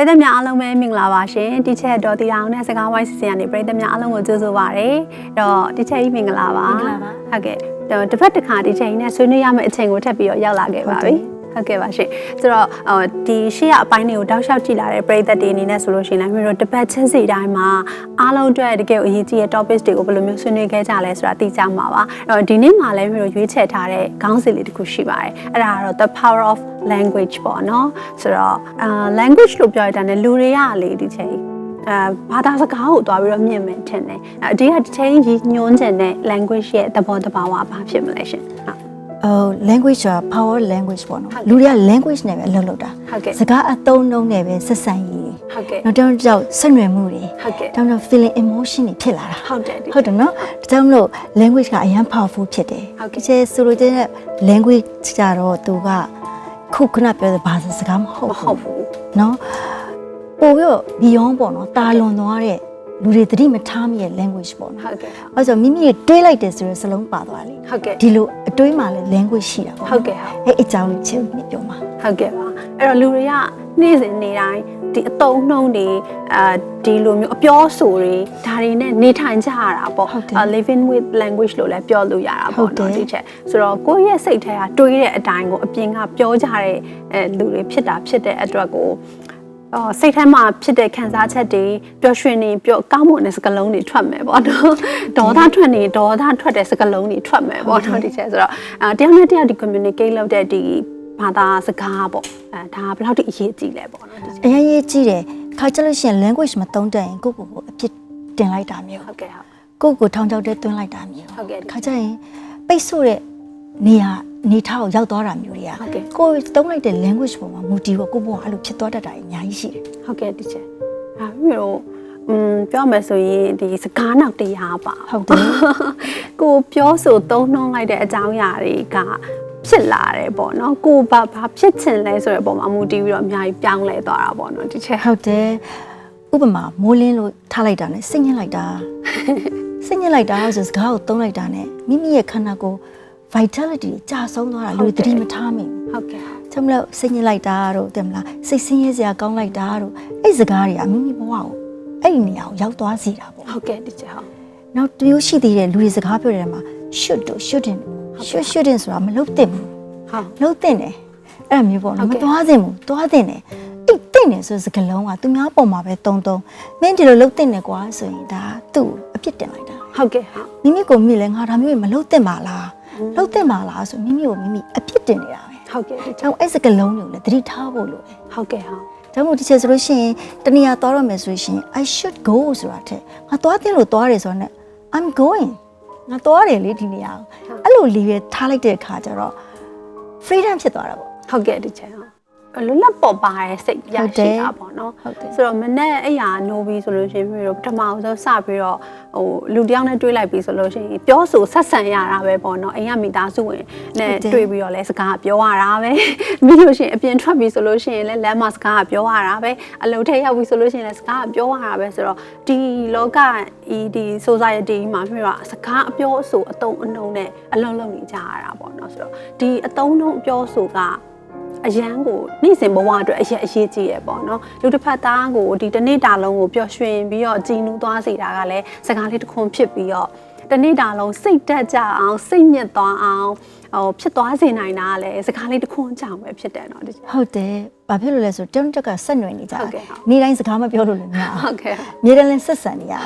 ရိသတ်များအားလုံးပဲမင်္ဂလာပါရှင်တီချက်ဒေါ်တီအောင်နဲ့စကားဝိုင်းစီစဉ်ကနေပရိသတ်များအားလုံးကိုကြိုဆိုပါရစေအဲ့တော့တီချက်ကြီးမင်္ဂလာပါမင်္ဂလာပါဟုတ်ကဲ့တော့တစ်ဖက်တစ်ခါတီချက်ကြီးနဲ့ဆွေးနွေးရမယ့်အချိန်ကိုထပ်ပြီးတော့ရောက်လာခဲ့ပါပြီ ဟုတ်ကဲ့ပါရှင်ဆိုတော့အော်ဒီရှေ့ရအပိုင်းတွေကိုတောက်လျှောက်ကြည့်လာတဲ့ပရိသတ်တွေအနေနဲ့ဆိုလို့ရှိရင်လည်းမျိုးတို့တစ်ပတ်ချင်းစီတိုင်းမှာအားလုံးအတွက်တကယ်ကိုအရေးကြီးတဲ့ topics တွေကိုဘယ်လိုမျိုးဆွေးနွေးခဲ့ကြလဲဆိုတာသိကြမှာပါအဲ့တော့ဒီနေ့မှာလည်းမျိုးတို့ရွေးချယ်ထားတဲ့ခေါင်းစဉ်လေးတစ်ခုရှိပါတယ်အဲ့ဒါကတော့ the power of language ပေါ့နော်ဆိုတော့အာ language လို့ပြောရတဲ့နဲ့လူတွေကလေဒီချိန်အဲဘာသာစကားကိုတွားပြီးတော့မြင်မယ်ထင်တယ်အဒီကတစ်ချိန်ရည်ညွှန်းချင်တဲ့ language ရဲ့သဘောတဘာဝဘာဖြစ်မလဲရှင်ဟုတ် အော် language ဆိုတာ power language ပေါ့နော်ဟုတ်ကဲ့လူတွေက language နဲ့ပဲအလုပ်လုပ်တာဟုတ်ကဲ့စကားအသုံးနှုန်းနဲ့ပဲဆက်ဆံရေးဟုတ်ကဲ့နောက်တော့ကြောက်ဆက်နွယ်မှုတွေဟုတ်ကဲ့တောင်းတော့ feeling emotion တွေဖြစ်လာတာဟုတ်တယ်ဒီဟုတ်တယ်နော်ဒါကြောင့်မလို့ language ကအရင် powerful ဖြစ်တယ်ဟုတ်ကဲ့ဒီချေဆိုလိုတဲ့ language ကြတော့သူကခုခဏပြောတဲ့ဘာသာစကားမဟုတ်မဘူးဟုတ်ဘူးနော်ပို့ပြီးတော့ beyond ပေါ့နော်တာလွန်သွားတဲ့ လူတွေသတိမထားမိရဲ့ language ပေါ့နော်ဟုတ်ကဲ့အဲဆိုမိမိတွေးလိုက်တယ်ဆိုတဲ့စလုံးပါသွားလိမ့်ဟုတ်ကဲ့ဒီလိုအတွေးမှလည်း language ရှိတာပေါ့ဟုတ်ကဲ့ဟုတ်အဲ့အကြောင်းလေးချင်းပြောမှာဟုတ်ကဲ့ပါအဲ့တော့လူတွေကနေ့စဉ်နေ့တိုင်းဒီအတုံးနှုံးတွေအာဒီလိုမျိုးအပြောဆိုတွေဒါတွေနဲ့နေထိုင်ကြရတာပေါ့ဟုတ်တယ်အာ living with language လို့လည်းပြောလို့ရတာဟုပေါ့တ်တယ်နော်ဒီချက်ဆိုတော့ကိုယ့်ရဲ့စိတ်ထဲကတွေးတဲ့အတိုင်းကိုအပြင်ကပြောကြတဲ့အဲလူတွေဖြစ်တာဖြစ်တဲ့အတွက်ကို အော်စိတ်ထဲမှာဖြစ်တဲ့ခံစားချက်တွေပျော်ရွှင်နေပျော်ကောင်းမွန်တဲ့စကားလုံးတွေထွက်မယ်ပေါ့နော်ဒေါသထွက်နေဒေါသထွက်တဲ့စကားလုံးတွေထွက်မယ်ပေါ့နော်ဒီချက်ဆိုတော့အာတယောက်နဲ့တယောက်ဒီ communicate လုပ်တဲ့ဒီဘာသာစကားပေါ့အဲဒါဘယ်လောက်ထိအရေးကြီးလဲပေါ့နော်ဒီချက်အရင်ရေးကြည့်တယ်ခါကြလို့ရှိရင် language မသုံးတတ်ရင်ကိုယ့်ကိုယ်ကိုအပြစ်တင်လိုက်တာမျိုးဟုတ်ကဲ့ဟုတ်ကိုယ့်ကိုယ်ထောင်ချောက်တဲ့သွင်းလိုက်တာမျိုးဟုတ်ကဲ့ခါကြရင်ပိတ်ဆို့တဲ့နေရာ နေထားကိုရောက်သွားတာမျိုးတွေကဟုတ်ကဲ့ကိုယ်သုံးလိုက်တဲ့ language ပေါ်မှာမူတည်ဖို့ကိုယ့်ဘဝအဲ့လိုဖြစ်သွားတတ်တာအများကြီးရှိတယ်ဟုတ်ကဲ့ဒီချက်အဲမျိုးอืมပြောမယ်ဆိုရင်ဒီစကားနောက်တရားပါဟုတ်တယ်ကိုပြောဆိုသုံးနှုံးလိုက်တဲ့အကြောင်းအရာတွေကဖြစ်လာတယ်ပေါ့နော်ကိုဘာဘာဖြစ်ချင်လဲဆိုတဲ့အပေါ်မှာမူတည်ပြီးတော့အများကြီးပြောင်းလဲသွားတာပေါ့နော်ဒီချက်ဟုတ်တယ်ဥပမာမိုးလင်းလို့ထားလိုက်တာနဲ့စိတ်ညစ်လိုက်တာစိတ်ညစ်လိုက်တာဆိုစကားကိုသုံးလိုက်တာနဲ့မိမိရဲ့ခန္ဓာကိုယ် vitality ကြာဆုံးသွားတာလူတွေသတိမထားမိဘူးဟုတ်ကဲ့ချမလို့စိတ်ညစ်လိုက်တာတို့တယ်မလားစိတ်ဆင်းရဲစရာကောင်းလိုက်တာတို့အဲ့စကားတွေကမိမိဘဝကိုအဲ့ဒီနေရာကိုရောက်သွားစေတာပေါ့ဟုတ်ကဲ့ဒီချက်ဟုတ်နောက်တမျိုးရှိသေးတယ်လူတွေစကားပြောတဲ့နေရာမှာ should တို့ shouldn't should shouldn't ဆိုတာမလုပ်သင့်ဘူးဟုတ်လုပ်သင့်တယ်အဲ့လိုမျိုးပေါ့ဟုတ်နော်မကဲ့သွားသင့်ဘူးသွားသင့်တယ်တိတ်သင့်တယ်ဆိုတဲ့စကားလုံးကသူများပုံမှာပဲတုံတုံမင်းဒီလိုလုပ်သင့်တယ်ကွာဆိုရင်ဒါသူ့ကိုအပြစ်တင်လိုက်တာဟုတ်ကဲ့ဟုတ်မိမိကိုမိလဲငါဒါမျိုးတွေမလုပ်သင့်ပါလား လုပ်သင့်ပါလားဆိုမိမိကိုမိမိအပြစ်တင်နေတာပဲဟုတ်ကဲ့ဒီချက်ကျွန်တော်အဲ့စကားလုံးတွေကိုလည်းသတိထားဖို့လိုတယ်ဟုတ်ကဲ့ဟုတ်ဒါမှမဟုတ်ဒီချက်ဆိုလို့ရှိရင်တနေရာသွားရမယ်ဆိုလို့ရှိရင် I should go ဆိုတာတဲ့ငါသွားတင်လို့သွားတယ်ဆိုတော့ ਨੇ I'm going ငါသွားတယ်လေဒီနေရာကိုအဲ့လိုလေးပဲထားလိုက်တဲ့အခါကျတော့ freedom ဖြစ်သွားတာပေါ့ဟုတ်ကဲ့ဒီချက်ဟုတ် လွတ်လပ်ပေါ်ပါတဲ့စိတ်ရဟုတ်တယ်ရှိတာပေါ့နော်ဟုတ်တယ်ဆိုတော့မနဲ့အဲ့ရနိုးပြီးဆိုလို့ရှိရင်ပြီးတော့ပထမအောင်ဆုံးစပြီးတော့ဟိုလူတစ်ယောက်နဲ့တွေ့လိုက်ပြီးဆိုလို့ရှိရင်ပြောဆိုဆက်ဆံရတာပဲပေါ့နော်အိမ်ကမိသားစုဝင်နဲ့ဟုတ်တယ်တွေ့ပြီးတော့လဲစကားပြောရတာပဲပြီးလို့ရှိရင်အပြင်ထွက်ပြီးဆိုလို့ရှိရင်လဲလမ်းမှာစကားပြောရတာပဲအလုပ်ထဲရောက်ပြီးဆိုလို့ရှိရင်လဲစကားပြောရတာပဲဆိုတော့ဒီလောကဤဒီ society မှာပြီးတော့စကားအပြောအဆိုအတုံးအနှုံနဲ့အလုံးလုံးနေကြရတာပေါ့နော်ဆိုတော့ဒီအတုံးနှုံအပြောအဆိုက အရန်ကိုနေ့စဉ်ဘဝအတွက်အရေးအရေးကြီးရပေါ့နော်လူတစ်ဖက်သားကိုဒီတနေ့တာလုံးကိုပျော်ရွှင်ပြီးတော့ကြည်နူးသွားစေတာကလည်းစကားလေးတစ်ခုဖြစ်ပြီးတော့တနေ့တာလုံးစိတ်တက်ကြအောင်စိတ်ညစ်သွားအောင်ဟိုဖြစ်သွားစေနိုင်တာကလည်းစကားလေးတစ်ခုကြောင်ပဲဖြစ်တယ်နော်ဟုတ်တယ်ဘာဖြစ်လို့လဲဆိုတုံးတက်ကဆက်နွယ်နေကြတယ်နေ့တိုင်းစကားမပြောလို့လည်းမရဟုတ်ကဲ့မြေတလင်းဆက်ဆံနေရတယ်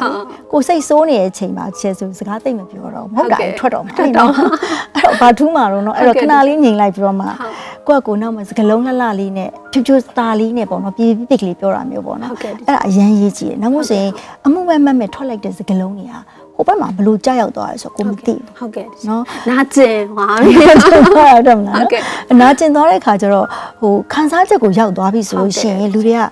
ကိုစိတ်ဆိုးနေတဲ့အချိန်မှာချေဆိုစကားသိမ့်မပြောတော့ဘူးဟုတ်ကဲ့ထွက်တော့မှာအဲ့တော့ဘာထူးမှာတော့နော်အဲ့တော့ခဏလေးညင်လိုက်ပြီးတော့မှဟုတ် ကိုယ့်ကိုယ်နောက်မှာစကလုံးလှလှလေးနဲ့ဖြူဖြူသားလေးနဲ့ပေါ့နော်ပြေးပြေးကလေးပြောတာမျိုးပေါ့နော်ဟုတ်ကဲ့ဒီအဲ့ဒါအရန်ရေးကြည့်တယ်နောက်မို့ဆိုရင်အမှုမဲ့မတ်မဲ့ထွက်လိုက်တဲ့စကလုံးတွေက ဟိုဘက်မှာဘလို့ကြောက်ရောက်သွားလဲဆိုတော့ကိုမသိဘူးဟုတ်ကဲ့နော်နာကျင်သွားပြီဟုတ်တယ်မလားဟုတ်ကဲ့အနာကျင်သွားတဲ့ခါကျတော့ဟိုခန်းစားချက်ကိုရောက်သွားပြီဆိုလို့ရှိရင်လူတွေက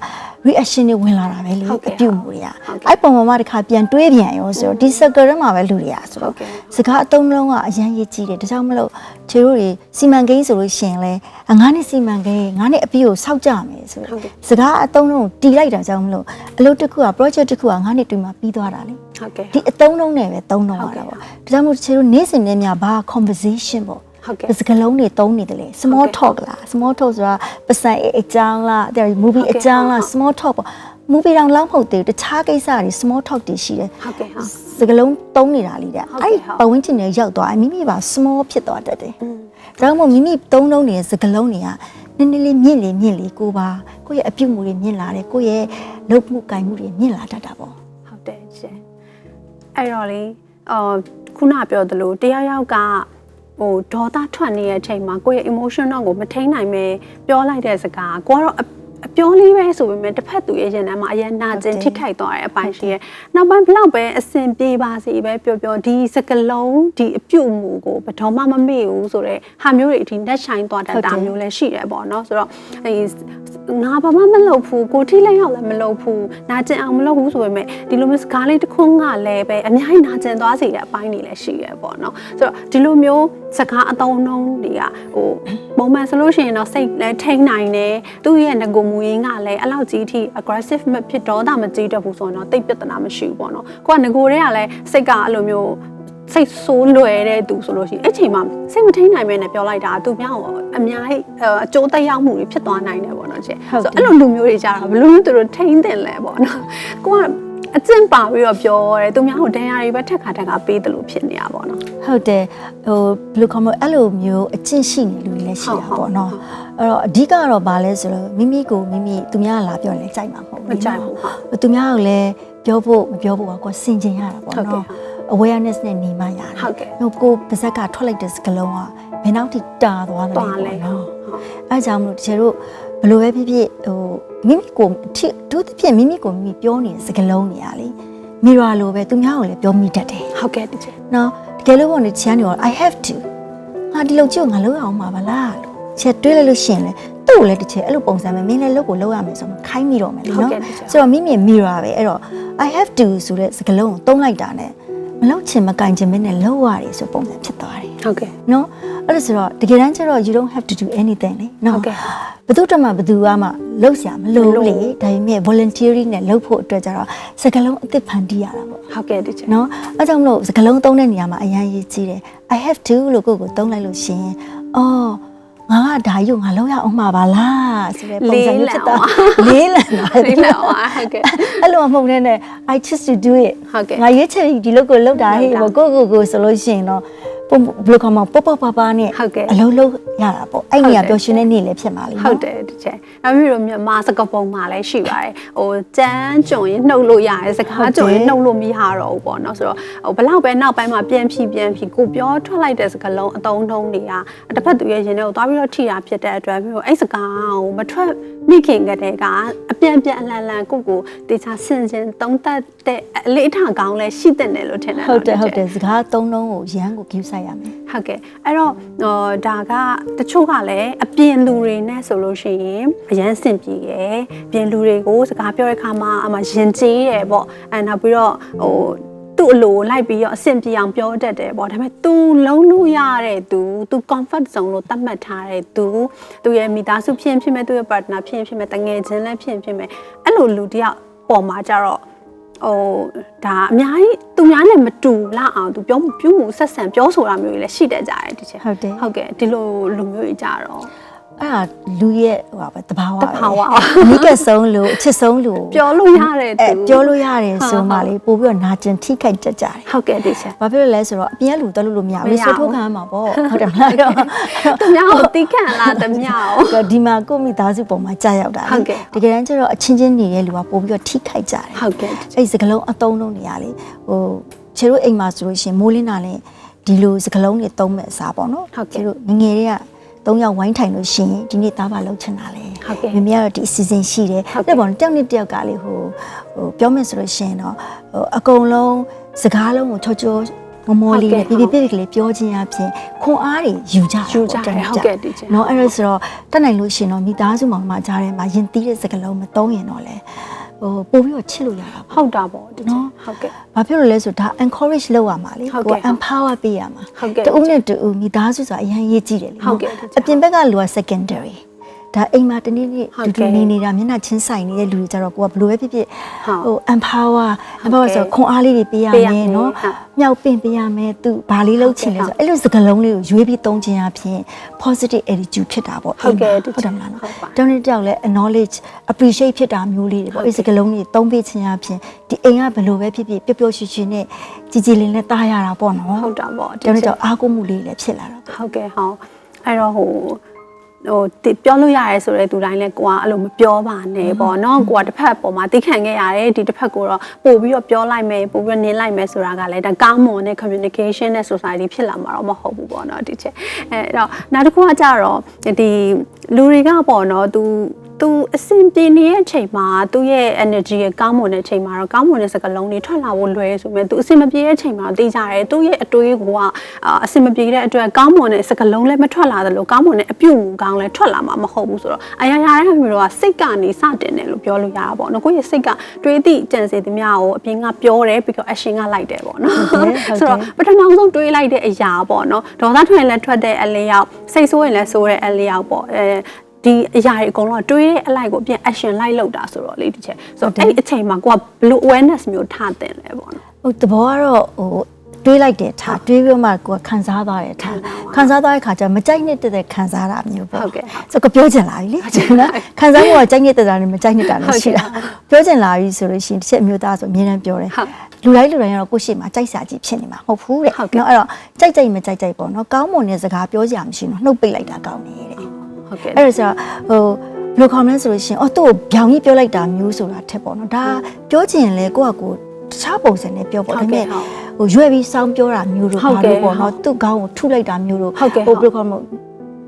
reaction တွေဝင်လာတာပဲလေဟုတ်ကဲ့အပြုတ်မှုတွေကဟုတ်ကဲ့အဲ့ပုံမှာမှတစ်ခါပြန်တွေးပြန်ရောဆိုတော့ဒီ circle ထဲမှာပဲလူတွေကဆိုဟုတ်တော့ကဲ့စကားအသုံးလုံးကအရန်ရေးကြည့်တယ်ဒါကြောင့်မလို့ခြေတို့တွေစီမံကိန်းဆိုလို့ရှိရင်လဲအငါးနှစ်စီမံကိန်းငါးနှစ်အပြည့်ကိုစောက်ကြမယ်ဆိုဟုတ်တော့ကဲ့စကားအသုံးလုံးကိုတီးလိုက်တာကြောင့်မလို့အလုပ်တစ်ခုက project တစ်ခုကငါးနှစ်တွင်မှာပြီးသွားတာလေ ဟုတ်ကဲ့ဒီအသုံးလုံးနဲ့ပဲသုံးတော့ရတာပေါ့ဒါကြောင့်မို့ခြေတို့နေ့စဉ်နဲ့များဘာ conversation ပေါ့ဟုတ်ကဲ့စကလုံးတွေတုံးနေတယ်လေ small talk လား small talk ဆိုတာပတ်စံအကြောင်းလားတဲ့ movie ဟုတ်ကဲ့အကြောင်းလားဟုတ် small talk ပေါ့ movie တောင်လောက်မဟုတ်သေးဘူးတခြားကိစ္စတွေ small talk တွေရှိတယ်ဟုတ်ကဲ့ဟုတ်စကလုံးတုံးနေတာလေးတဲ့ဟုတ်ကဲ့အဲ့ဟုတ်ပတ်ဝန်းကျင်တွေရောက်သွားမိမိပါ small ဖြစ်သွားတတ်တယ်อืมဒါမှမဟုတ်မိမိတုံးတုံးနေတဲ့စကလုံးတွေကနည်းနည်းလေးမြင့်လေမြင့်လေကိုပါကိုယ့်ရဲ့အပြုတ်မှုတွေမြင့်လာတယ်ကိုယ့်ရဲ့လုပ်မှုကင်မှုတွေမြင့်လာတတ်တာပေါ့ဟုတ်တယ်ရှင် အဲ့တော့လေအော်ခုနပြောသလိုတရားရောက်ကဟိုဒေါသထွက်နေတဲ့အချိန်မှာကိုယ့်ရဲ့ emotion တော့ကိုမထိန်းနိုင်ပဲပြောလိုက်တဲ့စကားကိုကတော့အအပြောလေးပဲဆိုပေမဲ့တစ်ဖက်သူရဲ့ရင်ထဲမှာအရင်နာကျင်ထိခိုက်သွားတဲ့အပိုင်းရှိရဲ့နောက်ပိုင်းဘလောက်ပဲအဆင်ပြေပါစေပဲပြောပြောဒီစကလုံးဒီအပြုတ်မှုကိုဘယ်တော့မှမမေ့ဘူးဆိုတော့ဟာမျိုးတွေအထိလက်ဆိုင်သွားတတ်တာမျိုးလည်းရှိတယ်ပေါ့နော်ဆိုတော့အဲ ငါဘာမှမလုပ်ဘူးကိုထိလိုက်ရောက်လည်းမလုပ်ဘူးနာကျင်အောင်မလုပ်ဘူးဆိုပေမဲ့ဒီလိုမျိုးစကားလေးတစ်ခုကလည်းပဲအများကြီးနာကျင်သွားစေတဲ့အပိုင်းတွေလည်းရှိရပေါ့နော်ဆိုတော့ဒီလိုမျိုးစကားအသုံးအနှုန်းတွေကဟိုပုံမှန်ဆိုလို့ရှိရင်တော့စိတ်လည်းထိန်းနိုင်တယ်သူ့ရဲ့ငကိုမူရင်းကလည်းအဲ့လောက်ကြီးထိ aggressive မဖြစ်တော့တာမကြည့်တတ်ဘူးဆိုရင်တော့တိတ်ပြဿနာမရှိဘူးပေါ့နော်ကိုကငကိုတွေကလည်းစိတ်ကအဲ့လိုမျိုး စိတ်ဆိုးလွယ်တဲ့သူဆိုလို့ရှိရင်အဲ့ချိန်မှာစိတ်မထိန်နိုင်မဲနဲ့ပြောလိုက်တာသူများကိုအများကြီးအကျိုးသက်ရောက်မှုတွေဖြစ်သွားနိုင်တယ်ပေါ့နော်ချစ်ဟုတ်တယ်အဲ့လိုလူမျိုးတွေကြတာဘယ်လိုမျိုးသူတို့ထိန်းတင်လဲပေါ့နော်ကိုကအကျင့်ပါပြီးတော့ပြောတယ်သူများကိုဒဏ်ရာတွေပဲထက်ခါထက်ခါပေးတယ်လို့ဖြစ်နေတာပေါ့နော်ဟုတ်တယ်ဟိုဘယ်လိုခေါ်မလဲအဲ့လိုမျိုးအကျင့်ရှိနေလူတွေလည်းရှိတာဟုတ်ဟုတ်ပေါ့နော်အဲ့တော့အဓိကတော့ဗာလဲဆိုတော့မိမိကိုမိမိသူများကလာပြောရင်လည်းကြိုက်မှာမဟုတ်မဘူးကြိုက်ဘူးဟုတ်သူများကလည်းပြောဖို့မပြောဖို့ကကိုယ်စင်ကျင်ရတာပေါ့ဟုတ်ကဲ့နော် awareness နဲ့နေမှရတယ်ဟုတ်ကဲ့ဟိုကိုပါဇက်ကထွက်လိုက်တဲ့စကလုံးကဘယ်နောက်ထိတာသွားတယ်တွားလဲလဲပေါ့ဟုတ်နော်အဲဒါကြောင့်မလို့တကယ်လို့ဘယ်လိုပဲဖြစ်ဖြစ်ဟိုမိမိကိုအထိဒုတိယမိမိကိုမိမိပြောနေတဲ့စကလုံးတွေအားလေမီရာလိုပဲသူများကိုလည်းပြောမိတတ်တယ်ဟုတ်ကဲ့တကယ်နော်တကယ်လို့ပေါ့နေချမ်းနေတော့ I have to ငါဒီလိုကြည့်ကိုငါလုပ်ရအောင်ပါဗလားလို့ချက်တွေးလိုက်လို့ရှရင်လေသူ့ကိုလည်းတစ်ချက်အဲ့လိုပုံစံပဲမင်းလည်းလုပ်ကိုလုပ်ရမယ်ဆိုမှခိုင်းမိတော့မယ်လေဟုတ်နော်ကဲ့တကယ်ဆိုတော့မိမိ mirror ပဲအဲ့တော့ I have to ဆိုတဲ့စကားလုံးကိုသုံးလိုက်တာ ਨੇ မလုပ်ချင်မကင်ချင်မင်းနဲ့လုပ်ရတယ်ဆိုပုံစံဖြစ်သွားတယ်ဟုတ်ကဲ့နော်အဲ့ဒါဆိုတော့တကယ်တမ်းကျတော့ you don't have to do anything လေနော်ဟုတ်ကဲ့ဘယ်သူတမှဘယ်သူကမှလုပ်စရာမလိုမလိုဘူးလေဒါပေမဲ့ voluntary နဲ့လုပ်ဖို့အတွက်ကျတော့စကားလုံးအသစ်ဖန်တီးရတာပေါ့ဟုတ်ကဲ့တကယ်နော်အဲကြောင့်မလို့စကလုံးသုံးတဲ့နေရာမှာအရန်ရေးကြီးတယ် I have to လို့ကိုယ့်ကိုသုံးလိုက်လို့ရှရင်အော် ငါကဒါကြီးကိုငါလောက်ရအောင်မှာပါလားဆိုတဲ့ပုံစံမျိုးဖြစ်သွားလေးလံသွားလေးလာပါဟုတ်ကဲ့အဲ့လိုမဟုတ်နဲ့နဲ့ I choose to do it ဟုတ်ကဲ့ငါရွေးချယ်ဒီလောက်ကိုလောက်တာဟေ့လောက်တာကိုကိုကိုဆိုလို့ရှရင်တော့ ပုံဘယ်လိုခေါ်မလဲပပပပနဲ့ဟုတ်ကဲ့ အလုံးလုံးရတာပေါ့အဲ့နေရာဟုတ်တယ်ပျော်ရွှင်တဲ့နေ့လည်းဖြစ်မှာလေဟုတ်တယ်တကယ်နောက်ပြီးတော့မြန်မာစကားပုံမှာလည်းရှိပါတယ်ဟိုကြမ်းကြုံရင်နှုတ်လို့ရတယ်စကားကြုံရင်နှုတ်လို့မရတော့ဘူးပေါ့နော်ဆိုတော့ဟိုဘလောက်ပဲနောက်ပိုင်းမှာပြန်ဖြီပြန်ဖြီကိုပြောထွက်လိုက်တဲ့စကားလုံးအတုံးထုံးတွေကတစ်ဖက်သူရဲ့ရင်ထဲကိုသွားပြီးတော့ထိတာဖြစ်တဲ့အတွက်ပြီးတော့အဲ့စကားကိုမထွက်မိခင်ကတည်းကအပြန်ပြန်အလန်လန်ကိုကိုတေချာဆင်ခြင်သုံးသပ်တဲ့အလေးအထားကောင်းလဲရှိတဲ့တယ်လို့ထင်တယ်ဟုတ်တယ်နော်ဟုတ်တယ်စကားသုံးလုံးကိုရန်ကို give ဆိုင်ရမယ်ဟုတ်ကဲ့အဲ့တော့ဟောဒါကတချို့ကလည်းအပြင်လူတွေနဲ့ဆိုလို့ရှိရင်အရန်စင်ပြေရယ်အပြင်လူတွေကိုစကားပြောတဲ့အခါမှာအမှရင်ကျေးရယ်ပေါ့အဲနောက်ပြီးတော့ဟို သူ့အလိုလိုက်ပြီးတော့အဆင်ပြေအောင်ပြောတတ်တယ်ပေါ့ဒါပေမဲ့ तू လုံးလို့ရတဲ့ तू तू comfort zone လို့သတ်မှတ်ထားတဲ့ तू သူရဲ့မိသားစုဖြစ်ရင်ဖြစ်မဲ့သူရဲ့ partner ဖြစ်ရင်ဖြစ်မဲ့တငယ်ချင်းလည်းဖြစ်ရင်ဖြစ်မဲ့အဲ့လိုလူတယောက်ပေါ်မှာကြတော့ ဟိုဒါအများကြီးသူများနဲ့မတူလောက်အောင်သူပြောမှုပြုမှုဆက်ဆံပြောဆိုတာမျိုးတွေလည်းရှိတတ်ကြတယ်ဒီချက် ဟုတ်တယ် ဟုတ်ကဲ့ဒီလိုလူမျိုးကြီးကြတော့ အဲ့ဒါလူရဲ့ဟိုပါပဲတဘာဝတဘာဝနိကဆုံးလူအချစ်ဆုံးလူပြောလို့ရတဲ့အဲသူပြောလို့ရတယ်ဆိုမှလေပို့ပြီးတော့နာကျင်ထိခိုက်တတ်ကြတယ်ဟုတ်ကဲ့ဒီချက်ဘာဖြစ်လို့လဲဆိုတော့အပြင်ကလူတက်လို့လို့မရမဘူးရဘူးဆွေးထုတ်ခံရမှာပေါ့ဟုတ်တယ်မလားတော့သူများကိုတိခန့်လာတမျှကိုဒီမှာကိုယ့်မိသားစုပုံမှာကြာရောက်တာဟုတ်ကဲ့တကယ်တမ်းကျတော့အချင်းချင်းနေတဲ့လူကပို့ပြီးတော့ထိခိုက်ကြတယ်ဟုတ်ကဲ့အဲ့ဒီစကလုံးအတုံးလုံးနေရလေဟိုခြေတို့အိမ်မှာဆိုလို့ရှိရင်မိုးလင်းတာနဲ့ဒီလိုစကလုံးတွေတုံးမဲ့အစားပေါ့နော်ဟုတ်ကဲ့ခြေတို့ငယ်ငယ်တွေက သုံးယောက်ဝိုင်းထိုင်လို့ရှိရင်ဒီနေ့သားပါလောက်ချင်တာလေဟုတ်ကဲ့မမေကတော့ဒီအစီအစဉ်ရှိတယ်ဟုတ်ကဲ့တဲ့ပေါ့နော်တယောက်နဲ့တယောက်ကလေဟိုဟိုပြောမယ်ဆိုလို့ရှိရင်တော့ဟိုအကုန်လုံးစကားလုံးကိုချောချောမမောလေးနဲ့ဟုတ်ပြကဲ့ပြပြပြလေးပြောခြင်းအပြင်ခွန်အားတွေယူကြတာယူကြပေါ့တယ်တနေ့ဟုတ်ကဲ့ဒီချက်နော်အဲ့ဒါဆိုတော့တက်နိုင်လို့ရှိရင်တော့မိသားစုမောင်နှမကြားထဲမှာယဉ်တီးတဲ့စကားလုံးမသုံးရင်တော့လေ ဟိုပို့ပြီးတော့ချစ်လို့ရတာပေါ့ဟုတ်တာပေါ့ဒီချက်နော်ဟုတ်ကဲ့။ဘာဖြစ်လို့လဲဆိုတော့ဒါ encourage လုပ်ရမှာလေဟုတ်။ကဲ့ကို empower ပေးရမှာဟုတ်ကဲ့တူဦးနဲ့တူဦးမိသားစုဆိုတာအရင်ရေးကြည့်တယ်လေဟုတ်ကဲ့ဟုတ်ကဲ့အပြင်ဘက်ကလူက secondary ဒါအိမ်မှာတနေ့နေ့ဟုတ်တူကဲ့တူနေနေတာမျက်နှာချင်းဆိုင်နေတဲ့လူတွေကြတော့ကိုကဘယ်လိုပဲဖြစ်ဖြစ်ဟုတ်ဟို empower ဟုတ် empower ကဲ့ဆိုခွန်အားလေးတွေပေးရပေးရမမယ်ယ်နော်ဟုတ်မြောက်ပင့်ပေးရမယ်သူဘာလေးလုပ်ချင်လဲဟုတ်ဆိုကဲ့အဲ့လိုစကားလုံးလေးကိုရွေးပြီးသုံးခြင်းအပြင် positive attitude ဖြစ်တာပေါ့ဟုတ်ကဲ့အိမ်မှာတဟုတ်ကယ်တယ်မလားနော်ဟုတ်ပါတောင်းနေတောက်လဲ acknowledge appreciate ဖြစ်တာမျိုးလေးတွေပေါ့ဟုတ်ကဲ့အဲ့ဒီစကားလုံးတွေသုံးပေးခြင်းအပြင်ဒီအိမ်ကဘယ်လိုပဲဖြစ်ဖြစ်ပျော်ပျော်ရွှင်ရွှင်နဲ့ကြည်ကြည်လင်နဲ့တားရတာပေါ့နော်ဟုတ်တာပေါ့တောင်းနေတောက်အားကိုးမှုလေးလည်းဖြစ်လာတာပေါ့ဟုတ်ကဲ့ဟောအဲ့တော့ဟို ဟိုတိပြောလို့ရတယ်ဆိုတဲ့သူတိုင်းလဲကိုကအဲ့လိုမပြောပါနဲ့ပေါ့နော်ကိုကတစ်ဖက်ပေါ်မှာတိခံခဲ့ရတယ်ဒီတစ်ဖက်ကိုတော့ပို့ပြီးတော့ပြောလိုက်မယ်ပို့ပြီးတော့နင်းလိုက်မယ်ဆိုတာကလည်းဒါကောင်းမွန်တဲ့ communication နဲ့ society ဖြစ်လာမှာတော့မဟုတ်ဘူးပေါ့နော်ဒီချက်အဲ့တော့နောက်တစ်ခုကကြတော့ဒီလူတွေကပေါ့နော်သူ သူအဆင်ပြေနေတဲ့အချိန်မှာသူ့ရဲ့ energy ရဲ့ကောင်းမွန်တဲ့အချိန်မှာတော့ကောင်းမွန်တဲ့စကားလုံးတွေထွက်လာဖို့လွယ်ဆိုပေမဲ့သူအဆင်မပြေတဲ့အချိန်မှာသိကြတယ်သူ့ရဲ့အတွေးကိုကအဆင်မပြေတဲ့အတွက်ကောင်းမွန်တဲ့စကားလုံးလည်းမထွက်လာသလိုကောင်းမွန်တဲ့အပြုတ်မူကောင်းလည်းထွက်လာမှာမဟုတ်ဘူးဆိုတော့အရာရာတဲ့မျိုးတော့စိတ်ကနေစတင်တယ်လို့ပြောလို့ရတာပေါ့နော်ကိုယ့်ရဲ့စိတ်ကတွေးသည့်ကြံစီသမျှကိုအပြင်ကပြောတယ်ပြီးတော့ action ကလိုက်တယ်ပေါ့နော်ဟုတ်တယ်ဟုတ်တယ်ဆိုတော့ပထမဆုံးတွေးလိုက်တဲ့အရာပေါ့နော်ဒေါသထွက်ရင်လည်းထွက်တဲ့အလျောက်စိတ်ဆိုးရင်လည်းဆိုးတဲ့အလျောက်ပေါ့အဲ ဒီအရာတွေအကုန်လုံးကတွေးတဲ့အလိုက်ကိုအပြင် action လိုက်လုပ်တာဆိုတော့လေဒီချက်ဆိုတော့အဲ့ဒီအချိန်မှာကိုကဘယ်လို awareness မျိုးထားတင်လဲပေါ့နော်ဟိုတဘောကတော့ဟိုတွေးလိုက်တယ်ထားတွေးပြီးတော့မှကိုယ်ကခံစားသွားတယ်ထားခံစားသွားတဲ့ခါကျမကြိုက်နေတဲ့တဲ့ခံစားတာမျိုးပေါ့ဟုတ်ကဲ့ဆိုတော့ပြောချင်လာပြီလေနော်ခံစားမှုကကြိုက်နေတဲ့တာနဲ့မကြိုက်နေတာလည်းရှိတာဟုတ်ကဲ့ပြောချင်လာပြီဆိုလို့ရှိရင်တစ်ချက်အမျိုးသားဆိုအမြဲတမ်းပြောတယ်ဟုတ်လူတိုင်းလူတိုင်းကတော့ကိုယ့်ရှိမှာကြိုက်စာကြီးဖြစ်နေမှာမဟုတ်ဘူးတဲ့ဟုတ်ကဲ့နော်အဲ့တော့ကြိုက်ကြိုက်မကြိုက်ကြိုက်ပေါ့နော်ကောင်းမွန်တဲ့စကားပြောကြရမရှိဘူးနှုတ်ပိတ်လိုက်တာကောင်းနေတဲ့ ဟုတ်ကဲ့အဲ့ဒါဆိုတော့ဟိုဘယ်လိုခေါ်မလဲဆိုလို့ရှိရင်အော်သူ့ကိုဗျောင်ကြီးပြောလိုက်တာမျိုးဆိုတာထက်ပေါ့နော်ဒါပြောချင်ရင်လေကိုယ့်အကိုတခြားပုံစံနဲ့ပြောပေါ့ဟုတ်ဒါပေကဲ့မဲ့ဟုတ်ဟိုရွယ်ပြီးစောင်းပြောတာမျိုးတို့ဟုတ်ဘာကဲ့လို့ပေါ့နော်ဟုတ်သူ့ခေါင်းကိုထုလိုက်တာမျိုးတို့ဟုတ်ကဲ့ဟိုဘယ်လိုခေါ်မလဲ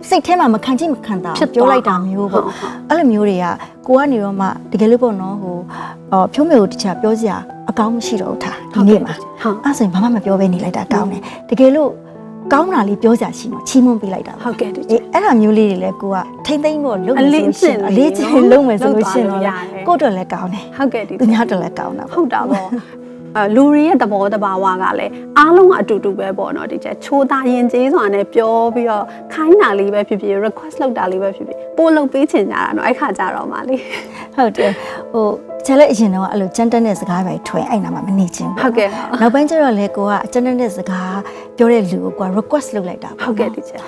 စိတ်ထဲမှာမခံချိမခံတာဖြစ်သွားပြောလိုက်တာမျိုးပေါ့ဟုတ်ဟုတ်အဲ့လိုမျိုးတွေကကိုကနေတော့မှတကယ်လို့ပေါ့နော်ဟိုအော်ဖြိုးမေကိုတခြားပြောစရာအကောင်းမရှိတော့ဘူးထားဒီနေ့မှာဟုတ်အဲ့ဆိုရင်ဘာမှမပြောဘဲနေလိုက်တာကောင်းတယ်တကယ်လို့ ကောင်းတာလေးပြောစရာရှိမှချီးမွမ်းပေးလိုက်တာပေါ့ဟုတ်ကဲ့ဒီချအေးက်အဲ့ဒါမျိုးလေးတွေလည်းကိုကထိမ့်သိမ့်ဖို့လုပ်အနေလေးလို့ရှိရင်အအကျင့်လေးလေးချင်းနော်လုပ်မယ်ဆိုလို့ရှိရင်လုပ်တော့သွားလို့ရတယ် ကိုယ့်အတွက်လည်းကောင်းတယ်ဟုတ်ကဲ့ဒီသူများအတွက်လည်းကောင်းတာပေါ့ဟုတ်တာပေါ့အဲလူတွေရဲ့သဘောတဘာဝကလည်းအားလုံးကအတူတူပဲပေါ့နော်ဒီချက်ချိုးသားရင်ကျေးစွာနဲ့ပြောပြီးတော့ခိုင်းတာလေးပဲဖြစ်ဖြစ် request လုပ်တာလေးပဲဖြစ်ဖြစ်ပို့လုပ်ပေးချင်ကြတာနော်အဲ့ခါကြတော့မှလေဟုတ်တယ်ဟို ချက်လက်အရင်တော့အဲ့လိုကြမ်းတက်တဲ့စကားပဲထွင်အဲ့နာမှာမနေချင်းဟုတ်ကဲ့နောက်ပိုင်းကျတော့လေကိုကကြမ်းတက်တဲ့စကားပြောတဲ့လူကိုက request လုပ်လိုက်တာပေါ့ဟုတ်ကဲ့ဒီချက်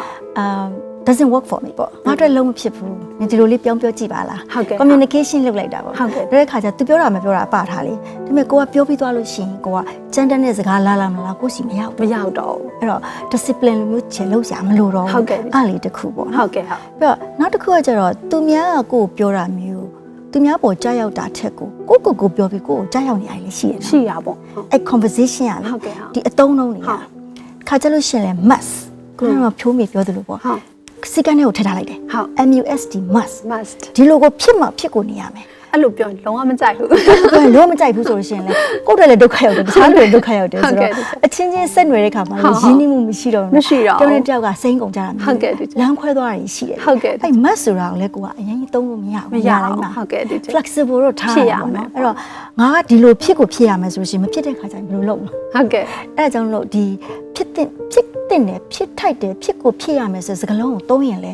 um doesn't work for me ပေါ့ငါတို့လုံးမဖြစ်ဘူးနင်ဒီလိုလေးပြောင်းပြောကြည့်ပါလားဟုတ်ကဲ့ communication လုပ်လိုက်တာပေါ့ဟုတ်ကဲ့ဒါတဲ့ခါကျ तू ပြောတာမပြောတာအပထားလေဒါပေမဲ့ကိုကပြောပြီးသွားလို့ရှိရင်ကိုကကြမ်းတက်တဲ့စကားလာလာမလားကိုစီမရောက်မဘူးရောက်တော့အဲ့တော့ discipline လိုမျိုးချေလို့စရာမလိုတော့ဟုတ်ကဲ့အဲ့လေးတစ်ခုပေါ့ဘူးနော်ဟုတ်ကဲ့ဟုတ်ပြီးတော့နောက်တစ်ခုကကျတော့သူများကကိုကိုပြောတာမျိုး သူများပေါ်ကြားရောက်တာထက်ကိုကိုကိုကိုပြောပြီးကိုကိုကြားရောက်နေရလေရှိရနော်ရှိရပေါ့ဟုတ်အဲ့ conversation ရလေဟုတ်ကဲ့ဟုတ်ဒီအတုံးလုံးတွေဟုကတ်ခါကြလို့ရှရင်လဲ must ကိုကတော့ဖြိုးမြေပြောသလိုပေါ့ဟုတ်စိတ်ကနေကိုထည့်ထားလိုက်တယ်ဟုတ် MUSD must must ဒီလိုကိုဖြစ်မှဖြစ်ကိုနေရမယ် အဲ့လိုပြောရင်လုံးဝမကြိုက်ဘူးကိုယ်လုံးဝမကြိုက်ဘူးဆိုလို့ရှိရင်လေကိုယ့်အတွက်လည်းဒုက္ခရောက်တယ်တခြားလူတွေဒုက္ခရောက်တယ်ဟုတ်ဆိုကဲ့တော့အချင်းချင်းဆက်နွယ်တဲ့ခါမှာဟုတ်လေရင်းနှီးမှုမရှိတော့ဘူးမရှိတော့ဘူးတယောက်နဲ့တယောက်ကစိမ့်ကုန်ကြတာမျိုးဟုတ်ကဲ့ဒီချက်လမ်းခွဲသွားတာကြီးရှိတယ်ဟုတ်ကဲ့အဲ့ must ဆိုတာကိုလည်းကိုကအရင်ကြီးသုံးလို့မရမဘူးရတိုင်းဘူးမှာဟုတ်ကဲ့ဒီချက် flexible တော့ထားဖြစ်ရရပါမယ်မယ်အဲ့တော့ငါကဒီလိုဖြစ်ကိုဖြစ်ရမယ်ဆိုလို့ရှိရင်မဖြစ်တဲ့ခါကျရင်ဘယ်လိုလုပ်မလဲဟုတ်ကဲ့အဲ့ဒါကြောင့်မလို့ဒီဖြစ်တဲ့ဖြစ်တဲ့နဲ့ဖြစ်ထိုက်တယ်ဖြစ်ကိုဖြစ်ရမယ်ဆိုစကားလုံးကိုသုံးရင်လေ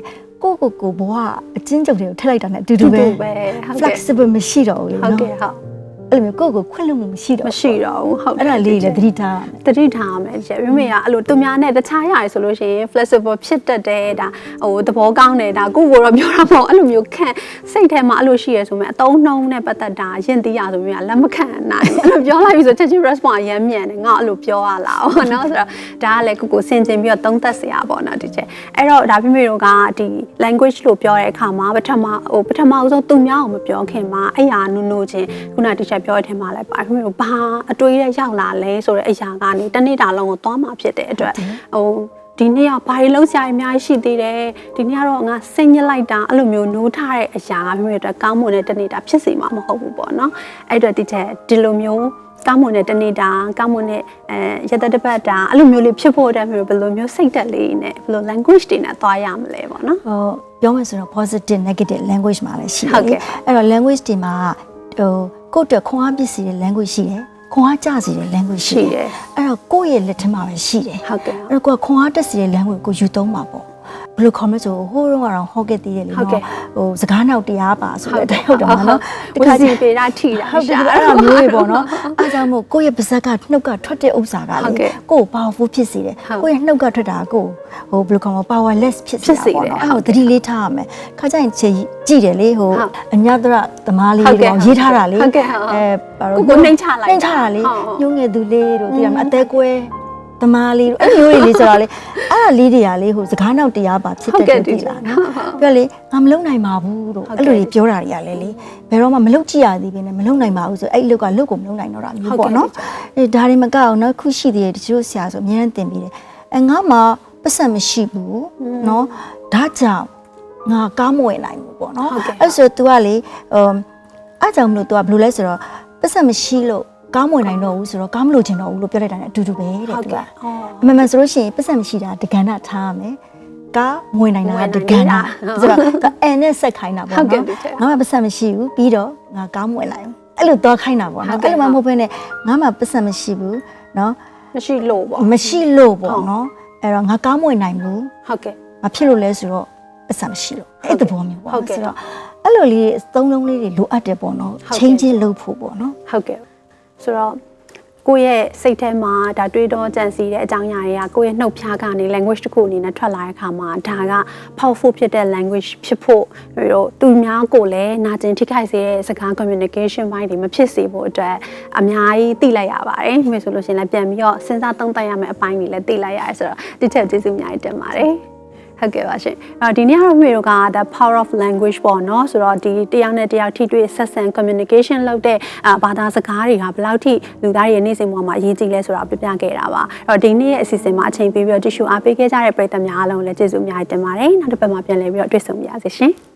ကိုကိုကိုဘဝအချင်းချုပ်တွေကိုထည့်လိုက်တာနဲ့အတူတူပဲတူတူပဲဟုတ်ကဲ့ flexible မရှိတော့ဘူးလေဟုတ်နော်ကဲ့ဟုတ် အဲ့လိုမျိုးကိုကိုခွင့်လွှတ်မှုမရှိတော့မဘူးရှိတော့ဘူးဟုတ်အဲ့ဒါလေးလည်းသတိထားရမယ်တတိထားမယ်ကျပြမေကအဲ့လိုသူများနဲ့တခြားရတယ်ဆိုလို့ရှိရင် flexible ဖြစ်တတ်တယ်ဒါဟိုသဘောကောင်းတယ်ဒါကိုကိုတော့ပြောတာမဟုတ်အဲ့လိုမျိုးခန့်စိတ်ထဲမှာအဲ့လိုရှိရဆိုမှအတုံးနှုံးနဲ့ပတ်သက်တာယဉ်သိရဆိုမျိုးကလက်မခံနိုင်ဘူးအဲ့လိုပြောလိုက်ပြီဆိုချက်ချင်း response အရမ်းမြန်တယ်ငါအဲ့လိုပြောရလားဟောနော်ဆိုတော့ဒါကလည်းကိုကိုဆင်ခြင်ပြီးတော့သုံးသပ်စရာပေါ့နော်ဒီချက်အဲ့တော့ဒါပြမေတို့ကဒီ language လို့ပြောတဲ့အခါမှာပထမဟိုပထမအဆုံးသူများကိုမပြောခင်မှာအဲ့ဟာနုနုချင်းခုနဒီချက်ပြောတဲ့ထဲမှာလည်းပါပြမေတို့ဘာအတွေးရရောက်လာလဲဆိုတဲ့အရာကနေတစ်နေ့တာလုံးကိုသွားမှာဖြစ်တဲ့အတွက်ဟိုဒီနေ့ကဘာတွေလုံးဆရာအများကြီးရှိသေးတယ်ဒီနေ့ကတော့ငါစိတ်ညစ်လိုက်တာအဲ့လိုမျိုးနိုးထားတဲ့အရာကပြမေတို့အတွက်ကောင်းမွန်တဲ့တစ်နေ့တာဖြစ်စီမှာမဟုတ်ဘူးပေါ့နော်အဲ့အတွက်ဒီချက်ဒီလိုမျိုးကောင်းမွန်တဲ့တစ်နေ့တာကောင်းမွန်တဲ့အဲရသက်တစ်ပတ်တာအဲ့လိုမျိုးလေးဖြစ်ဖို့အတွက်မျိုးဘယ်လိုမျိုးစိတ်သက်လေးနဲ့ဘယ်လို language တွေနဲ့သွားရမလဲပေါ့နော်ဟိုပြောမယ်ဆိုတော့ positive negative language မှာလည်းရှိဟုတယ်တ်လေကဲ့အဲ့တော့ language တွေမှာဟို ကိုယ့်အတွက်ခွန်အားပစ္စည်းတဲ့ language ရှိတယ်ခွန်အားကြစီတဲ့ language ရှိရှိတတယ်ယ်အဲ့တော့ကိုယ့်ရဲ့လက်ထက်မှာပဲရှိတယ်ဟုတ်ကဲ့အဲ့တော့ကိုယ်ကခွန်အားတက်စီတဲ့ language ကိုယူသုံးပါပေါ့ ဘယ်လိုခေါ်မလဲဆိုဟိုးတော့ကတော့ဟော့ကက်သေးတယ်လေဟုတ်ကဲ့နော်ဟိုစကားနောက်တရားပါဆိုတဲ့အတိုင်းဟုတ်တယ်မနော်တခါစီပေတာထိတာဟုတ်တယ်အဲ့ဒါမျိုးတွေပေါ့နော်အားကြောင့်မို့ကိုယ့်ရဲ့ပါဇက်ကနှုတ်ကထွက်တဲ့ဥစ္စာကဟုတ်လေကဲ့ကိုယ့်ကို powerful ဖြစ်စေတယ်ဟုတ်ကိုယ့်ရဲ့နှုတ်ကထွက်တာကိုဟိုဘယ်လိုခေါ်မလဲ powerless ဖြစ်ဖြစ်စေစေတယ်တာပေါ့နော်အဲ့ဒါကိုသတိလေးထားရမယ်ခါကျရင်ခြေကြည့်တယ်လေဟိုဟုတ်အညတရသမားလေးဟုတ်တွေကဲ့တော့ရေးထားတာလေဟုတ်ကဲ့ဟုတ်ဟုတ်အဲဘာလို့ကိုကိုနှိမ့်ချလိုက်တာနှိမ့်ချတာလေဟုတ်ဟုတ်ညုံငယ်သူလေးတို့သိရမလားအသက် ကွဲသမားလေးတို့အဲ့လိုမျိုးတွေလေးဆိုတာလေအဲ့ဒါလေးတွေကလေဟိုစကားနောက်တရားပါဖြစ်ဟုတ်တဲ့ကဲ့တူဒီပြီလားလားနော်ပြောလေငါမလုံနိုင်ပါဘူးတို့ဟုတ်အဲ့ကဲ့လိုတွေပြောတာတွေကလည်းလေဘယ်တော့မှမလုံကြည့်ရသေးဘဲနဲ့မလုံနိုင်ပါဘူးဆိုအဲ့အလုတ်ကလုတ်ကိုမလုံနိုင်တော့တာမျိုးပေါ့နော်အဲဒါတွေမကအောင်နော်ခုရှိသေးတယ်တချို့ဆရာဆိုအများနဲ့တင်ပြီးတယ်အဲငါမှပတ်စံမရှိဘူးနော်ဒါကြောင့်ငါကားမဝင်နိုင်ဘူးပေါ့နော်ဟုတ်ကဲ့အဲ့ဆို तू ကလေဟိုအားကြောင့်မလို့ तू ကဘယ်လိုလဲဆိုတော့ပတ်စံမရှိလို့ ကားမဝင်နိုင်တော့ဘူးဆိုတော့ကားမလို့ချင်တော့ဘူးလို့ပြောလိုက်တာ ਨੇ အတူတူပဲတဲ့ဟုတ်သူကဲ့ကအော်အမှန်မှန်ဆိုလို့ရှိရင်ပတ်စံမရှိတာတကဏ္ဍထားရမယ်ကားမဝင်နိုင်တာမဝင်ကနိုင်တကဏ္ဍတာဆိုတော့ဒါအန်နဲ့ဆက်ခိုင်းတာပေါ့ဟုတ်ကဲ့နော်ဒီချက်ငါမှပတ်စံမရှိဘူးပြီးတော့ငါကားမဝင်လိုက်ဘူးအဲ့လိုတော့ခိုင်းတာပေါ့ဟုတ်နော်ကဲ့အဲ့လိုမှမဟုတ်ဘဲနဲ့ငါမှပတ်စံမရှိဘူးနော်မရှိလို့ပေါ့မရှိလို့ပေါ့ဟုတ်နော်အဲ့တော့ငါကားမဝင်နိုင်ဘူးဟုတ်ကဲ့မဖြစ်လို့လဲဆိုတော့ပတ်စံမရှိလို့အဲ့တဘောမျိုးပေါ့ဟုတ်ကဲ့ဆိုတော့အဲ့လိုလေးသုံးလုံးလေးတွေလိုအပ်တယ်ပေါ့နော်ဟုတ်ကဲ့ချင်းချင်းလုပ်ဖို့ပေါ့နော်ဟုတ်ကဲ့ ဆိုတော့ကိုယ့်ရဲ့စိတ်ထဲမှာဒါတွေးတောကြံစီတဲ့အကြောင်းအရာတွေကကိုယ့်ရဲ့နှုတ်ဖျားကနေ language တစ်ခုအနေနဲ့ထွက်လာတဲ့အခါမှာဒါက powerful ဖြစ်တဲ့ language ဖြစ်ဖို့ပြီးတော့သူများကိုလည်းနာကျင်ထိခိုက်စေတဲ့စကား communication ဘိုင်းတွေမဖြစ်စေဖို့အတွက်အများကြီးသိလိုက်ရပါတယ်။ဒီဆိုလို့ရှိရင်လည်းပြန်ပြီးတော့စဉ်းစားသုံးသပ်ရမယ့်အပိုင်းတွေလည်းသိလိုက်ရတယ်ဆိုတော့ဒီထက်ကျေးဇူးအများကြီးတင်ပါတယ်။ ဟုတ်ကဲ့ပါရှင်အဲ့တော့ဒီနေ့ကတော့မျိုးတို့က the power of language ပေါ့နော်ဆိုတော့ဒီတယောက်နဲ့တယောက်ထိတွေ့ဆက်ဆံ communication လုပ်တဲ့အာဘာသာစကားတွေကဘယ်လောက်ထိလူသားတွေရဲ့နေ့စဉ်ဘဝမှာအရေးကြီးလဲဆိုတာပြပြခဲ့တာပါအဲ့တော့ဒီနေ့ရဲ့အစီအစဉ်မှာအချိန်ပေးပြီးတော့တ िश ူအားပေးခဲ့ကြတဲ့ပရိသတ်များအားလုံးလည်းကျေးဇူးအများကြီးတင်ပါတယ်နောက်တစ်ပတ်မှာပြန်လည်ပြီးတော့တွေ့ဆုံပါရစေရှင်